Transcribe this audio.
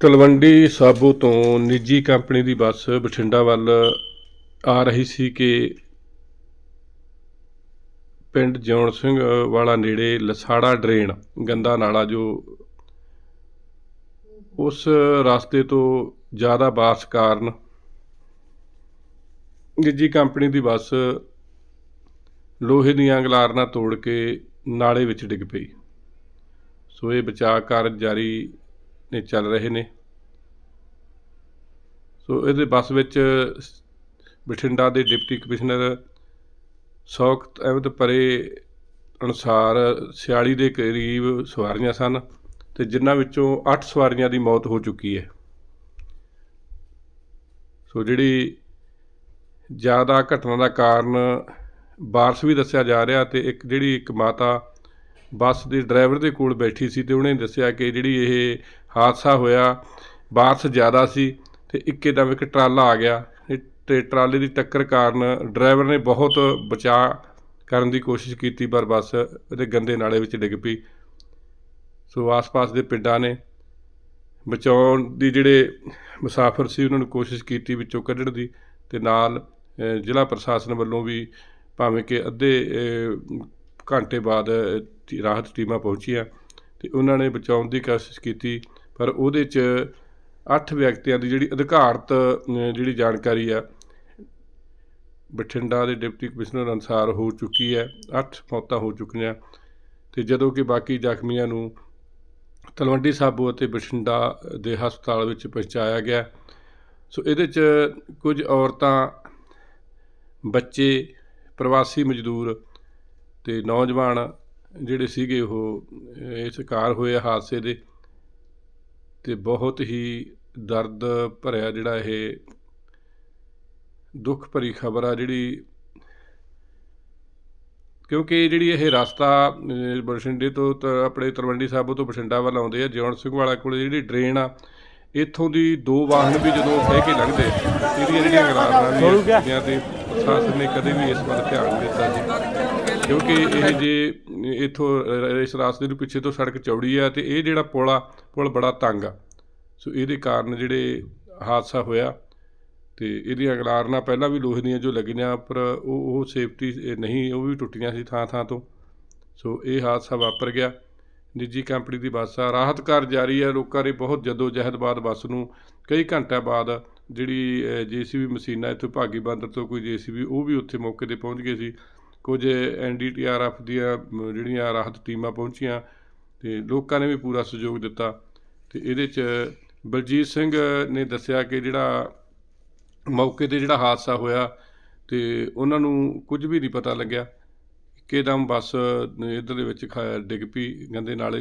ਤਲਵੰਡੀ ਸਾਬੋ ਤੋਂ ਨਿੱਜੀ ਕੰਪਨੀ ਦੀ ਬੱਸ ਬਠਿੰਡਾ ਵੱਲ ਆ ਰਹੀ ਸੀ ਕਿ ਪਿੰਡ ਜਿਉਣ ਸਿੰਘ ਵਾਲਾ ਨੇੜੇ ਲਸਾੜਾ ਡਰੇਨ, ਗੰਦਾ ਨਾਲਾ ਜੋ ਉਸ ਰਸਤੇ ਤੋਂ ਜ਼ਿਆਦਾ ਬਾਰਿਸ਼ ਕਾਰਨ ਨਿੱਜੀ ਕੰਪਨੀ ਦੀ ਬੱਸ ਲੋਹੇ ਦੀਆਂ ਗਲਾਰਨਾਂ ਤੋੜ ਕੇ ਨਾਲੇ ਵਿੱਚ ਡਿੱਗ ਪਈ। ਸੋ ਇਹ ਬਚਾਅ ਕਾਰਜ ਜਾਰੀ ਨੇ ਚੱਲ ਰਹੇ ਨੇ। ਸੋ ਇਹਦੇ ਬੱਸ ਵਿੱਚ ਬਠਿੰਡਾ ਦੇ ਡਿਪਟੀ ਕਮਿਸ਼ਨਰ ਸੌਖਤ ਅਹਿਮਦ ਪਰੇ ਅਨੁਸਾਰ 46 ਦੇ ਕਰੀਬ ਸਵਾਰੀਆਂ ਸਨ ਤੇ ਜਿਨ੍ਹਾਂ ਵਿੱਚੋਂ 8 ਸਵਾਰੀਆਂ ਦੀ ਮੌਤ ਹੋ ਚੁੱਕੀ ਹੈ। ਸੋ ਜਿਹੜੀ ਜ਼ਿਆਦਾ ਘਟਨਾ ਦਾ ਕਾਰਨ ਬਾਰਸ਼ ਵੀ ਦੱਸਿਆ ਜਾ ਰਿਹਾ ਤੇ ਇੱਕ ਜਿਹੜੀ ਇੱਕ ਮਾਤਾ ਬੱਸ ਦੇ ਡਰਾਈਵਰ ਦੇ ਕੋਲ ਬੈਠੀ ਸੀ ਤੇ ਉਹਨੇ ਦੱਸਿਆ ਕਿ ਜਿਹੜੀ ਇਹ ਹਾਦਸਾ ਹੋਇਆ ਬਾਰਸ਼ ਜ਼ਿਆਦਾ ਸੀ ਤੇ ਇੱਕਦਮ ਇੱਕ ਟਰਾਲਾ ਆ ਗਿਆ ਇਹ ਤੇ ਟਰਾਲੇ ਦੀ ਟੱਕਰ ਕਾਰਨ ਡਰਾਈਵਰ ਨੇ ਬਹੁਤ ਬਚਾਅ ਕਰਨ ਦੀ ਕੋਸ਼ਿਸ਼ ਕੀਤੀ, ਪਰ ਬੱਸ ਉਹਦੇ ਗੰਦੇ ਨਾਲੇ ਵਿੱਚ ਡਿੱਗ ਪਈ। ਸੋ ਆਸ-ਪਾਸ ਦੇ ਪਿੰਡਾਂ ਨੇ ਬਚਾਉਣ ਦੀ ਜਿਹੜੇ ਮੁਸਾਫਰ ਸੀ, ਉਹਨਾਂ ਨੂੰ ਕੋਸ਼ਿਸ਼ ਕੀਤੀ ਵਿੱਚੋਂ ਕੱਢਣ ਦੀ ਤੇ ਨਾਲ ਜ਼ਿਲ੍ਹਾ ਪ੍ਰਸ਼ਾਸਨ ਵੱਲੋਂ ਵੀ ਭਾਵੇਂ ਕਿ ਅੱਧੇ ਘੰਟੇ ਬਾਅਦ ਰਾਹਤ ਟੀਮਾਂ ਪਹੁੰਚੀਆਂ ਤੇ ਉਹਨਾਂ ਨੇ ਬਚਾਉਣ ਦੀ ਕੋਸ਼ਿਸ਼ ਕੀਤੀ। ਪਰ ਉਹਦੇ 'ਚ 8 ਵਿਅਕਤੀਆਂ ਦੀ ਜਿਹੜੀ ਅਧਿਕਾਰਤ ਜਿਹੜੀ ਜਾਣਕਾਰੀ ਆ, ਬਠਿੰਡਾ ਦੇ ਡਿਪਟੀ ਕਮਿਸ਼ਨਰ ਅਨੁਸਾਰ ਹੋ ਚੁੱਕੀ ਹੈ। 8 ਮੌਤਾਂ ਹੋ ਚੁੱਕੀਆਂ। ਤੇ ਜਦੋਂ ਕਿ ਬਾਕੀ ਜ਼ਖਮੀਆਂ ਨੂੰ ਤਲਵੰਡੀ ਸਾਬੋ ਅਤੇ ਬਠਿੰਡਾ ਦੇ ਹਸਪਤਾਲ ਵਿੱਚ ਪਹੁੰਚਾਇਆ ਗਿਆ। ਸੋ ਇਹਦੇ 'ਚ ਕੁਝ ਔਰਤਾਂ, ਬੱਚੇ, ਪ੍ਰਵਾਸੀ ਮਜ਼ਦੂਰ ਤੇ ਨੌਜਵਾਨ ਜਿਹੜੇ ਸੀਗੇ ਉਹ ਇਹ ਸ਼ਿਕਾਰ ਹੋਏ ਆ ਹਾਦਸੇ ਦੇ ਤੇ ਬਹੁਤ ਹੀ ਦਰਦ ਭਰਿਆ ਜਿਹੜਾ ਇਹ ਦੁੱਖ ਭਰੀ ਖਬਰ ਆ ਜਿਹੜੀ ਕਿਉਂਕਿ ਜਿਹੜੀ ਇਹ ਰਸਤਾ ਬਠਿੰਡੇ ਤੋਂ ਤ- ਆਪਣੇ ਤਲਵੰਡੀ ਸਾਬੋ ਤੋਂ ਬਠਿੰਡਾ ਵੱਲ ਆਉਂਦੇ ਆ ਜਿਉਣ ਸਿੰਘ ਵਾਲਾ ਕੋਲ ਜਿਹੜੀ ਡਰੇਨ ਆ ਇੱਥੋਂ ਦੀ ਦੋ ਵਾਹਨ ਵੀ ਜਦੋਂ ਸਹਿ ਕੇ ਲੰਘਦੇ ਇਹਦੀਆਂ ਜਿਹੜੀਆਂ ਗਰਾਰਾਂ ਵੀ ਹੁੰਦੀਆਂ ਤੇ ਪ੍ਰਸ਼ਾਸਨ ਨੇ ਕਦੇ ਵੀ ਇਸ ਵੱਲ ਧਿਆਨ ਦਿੱਤਾ ਜੀ। ਕਿਉਂਕਿ ਇਹ ਜੇ ਇਥੋਂ ਇਸ ਰਸਤੇ ਨੂੰ ਪਿੱਛੇ ਤੋਂ ਸੜਕ ਚੌੜੀ ਆ ਤੇ ਇਹ ਜਿਹੜਾ ਪੁਲ ਆ, ਪੁਲ ਬੜਾ ਤੰਗ ਆ। ਸੋ ਇਹਦੇ ਕਾਰਨ ਜਿਹੜੇ ਹਾਦਸਾ ਹੋਇਆ ਤੇ ਇਹਦੀਆਂ ਗਲਾਰਨਾਂ ਪਹਿਲਾਂ ਵੀ ਲੋਹੇ ਦੀਆਂ ਜੋ ਲੱਗੀਆਂ, ਪਰ ਉਹ ਉਹ ਸੇਫਟੀ ਨਹੀਂ, ਉਹ ਵੀ ਟੁੱਟੀਆਂ ਸੀ ਥਾਂ ਥਾਂ ਤੋਂ। ਸੋ ਇਹ ਹਾਦਸਾ ਵਾਪਰ ਗਿਆ। ਨਿੱਜੀ ਕੰਪਨੀ ਦੀ ਬੱਸ ਆ, ਰਾਹਤ ਕਾਰਜ ਜਾਰੀ ਹੈ ਲੋਕਾਂ ਨੇ ਬਹੁਤ ਜਹਿਦ ਬਾਅਦ ਬੱਸ ਨੂੰ ਕਈ ਘੰਟਿਆਂ ਬਾਅਦ ਜਿਹੜੀ ਜੀਸੀਬੀ ਮਸ਼ੀਨਾਂ ਇੱਥੋਂ ਭਾਗੀ ਬੰਦਰ ਤੋਂ ਕੋਈ ਜੀਸੀਬੀ, ਉਹ ਵੀ ਉੱਥੇ ਮੌਕੇ ਤੇ ਪਹੁੰਚ ਗਏ ਸੀ। ਕੁਝ ਐਨਡੀਟੀਆਰਐਫ ਦੀਆਂ ਜਿਹੜੀਆਂ ਰਾਹਤ ਟੀਮਾਂ ਪਹੁੰਚੀਆਂ ਤੇ ਲੋਕਾਂ ਨੇ ਵੀ ਪੂਰਾ ਸਹਿਯੋਗ ਦਿੱਤਾ। ਤੇ ਇਹਦੇ 'ਚ ਬਲਜੀਤ ਸਿੰਘ ਨੇ ਦੱਸਿਆ ਕਿ ਜਿਹੜਾ ਮੌਕੇ ਤੇ ਜਿਹੜਾ ਹਾਦਸਾ ਹੋਇਆ ਤੇ ਉਹਨਾਂ ਨੂੰ ਕੁਝ ਵੀ ਨਹੀਂ ਪਤਾ ਲੱਗਿਆ। ਇੱਕਦਮ ਬੱਸ ਇਧਰ ਦੇ ਵਿੱਚ ਖਾ- ਡਿੱਗ ਪਈ ਗੰਦੇ ਨਾਲੇ